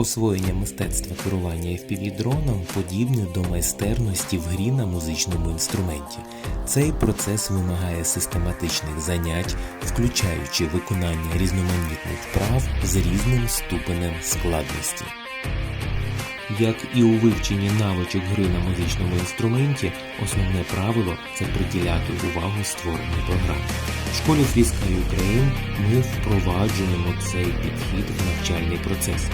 Освоєння мистецтва керування FPV-дроном подібне до майстерності в грі на музичному інструменті. Цей процес вимагає систематичних занять, включаючи виконання різноманітних вправ з різним ступенем складності. Як і у вивченні навичок гри на музичному інструменті, основне правило це приділяти увагу створеній програмі. В школі Фріскай Україн ми впроваджуємо цей підхід в навчальний процес.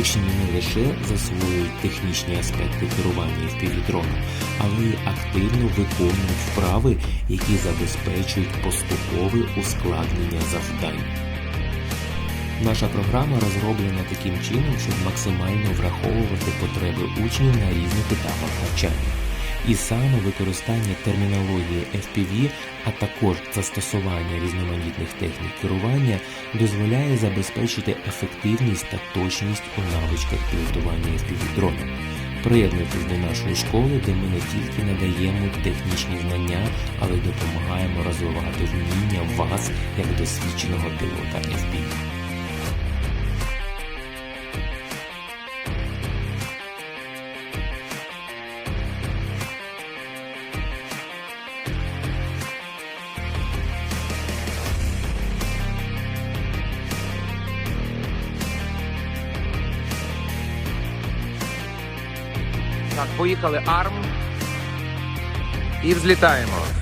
Учні не лише засвоюють технічні аспекти керування впівдроном, але й активно виконують вправи, які забезпечують поступове ускладнення завдань. Наша програма розроблена таким чином, щоб максимально враховувати потреби учнів на різних етапах навчання. І саме використання термінології FPV, а також застосування різноманітних технік керування дозволяє забезпечити ефективність та точність у навичках пілотування FPV дроном. Приєднуйтесь до нашої школи, де ми не тільки надаємо технічні знання, але й допомагаємо розвивати вміння вас як досвідченого пілота FPV. Так, поїхали арм. І взлітаємо.